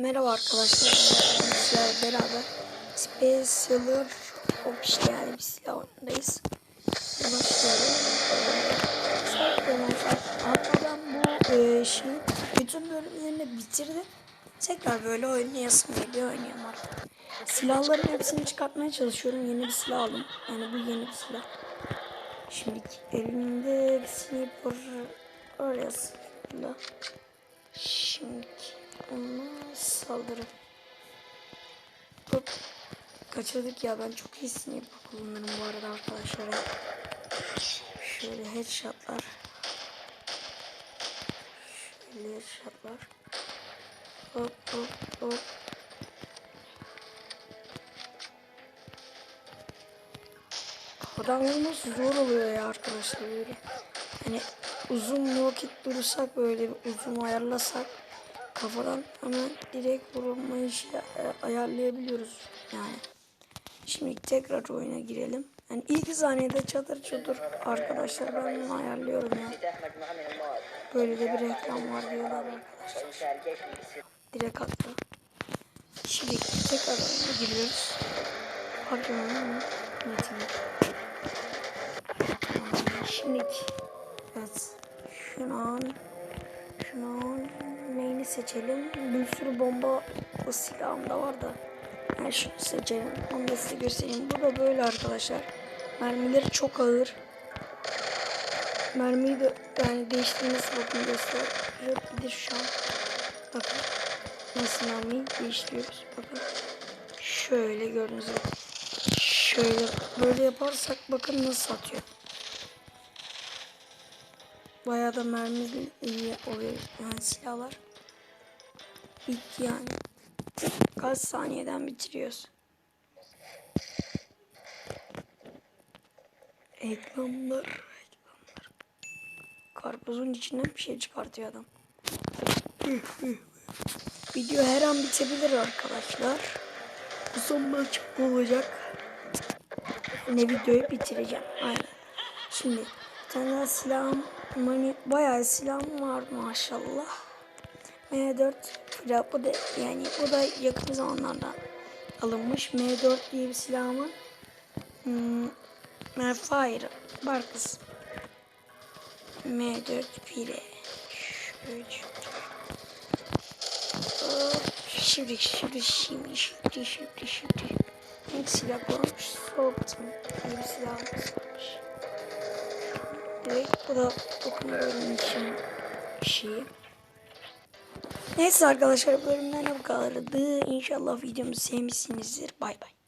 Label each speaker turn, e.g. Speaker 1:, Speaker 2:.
Speaker 1: Merhaba arkadaşlar. Sizlerle beraber Specialer Ops yani bir silah oyundayız. Başlayalım. Hatta ben bu e, şeyi bütün bölümlerini bitirdim. Tekrar böyle oynayasım geliyor oynuyorum artık. Silahların hepsini çıkartmaya çalışıyorum. Yeni bir silah aldım. Yani bu yeni bir silah. Şimdi elimde bir sniper silah. Şimdi ona saldırı. Hop. Kaçırdık ya ben çok iyi sniper kullanırım bu arada arkadaşlar. Şöyle headshotlar. Şöyle headshotlar. Hop hop hop. Adam vurması zor oluyor ya arkadaşlar böyle. Hani uzun vakit durursak böyle uzun ayarlasak kafadan hemen direkt vurma işi e, ayarlayabiliyoruz yani. Şimdi tekrar oyuna girelim. Yani ilk saniyede çadır çudur arkadaşlar ben bunu ayarlıyorum ya. Böyle de bir reklam var diyorlar arkadaşlar. Direkt attı. Şimdi tekrar oyuna giriyoruz. Harcamanın metini. Şimdi evet. Şunu al. Şunu al neyini seçelim? Bir sürü bomba silahım da var da. Yani şunu seçelim. Onu da size göstereyim. Bu da böyle arkadaşlar. Mermileri çok ağır. Mermiyi de yani değiştirmesi bakın. Bir de şu an. Bakın. Nasıl mermiyi değiştiriyoruz. Bakın. Şöyle gördüğünüz. Şöyle böyle yaparsak bakın nasıl atıyor. Bayağı da mermi iyi oluyor yani silahlar. Bitti yani. Kaç saniyeden bitiriyoruz. Reklamlar, reklamlar. Karpuzun içinden bir şey çıkartıyor adam. Video her an bitebilir arkadaşlar. Bu son maç olacak. Ne videoyu bitireceğim. Aynen. Şimdi tane daha silahım mani bayağı silahım var maşallah. M4 filan bu da yani bu da yakın zamanlarda alınmış. M4 diye bir silahımın hmm, Merfire Barkız. M4 pire şöyle Şimdi şimdi şimdi şimdi şimdi şimdi. Ne silah koymuş soğuktum İyi bir silah olmuş Direkt bu da dokunuyorum için şeyi Neyse arkadaşlar bölümden bu kadardı. İnşallah videomu sevmişsinizdir. Bay bay.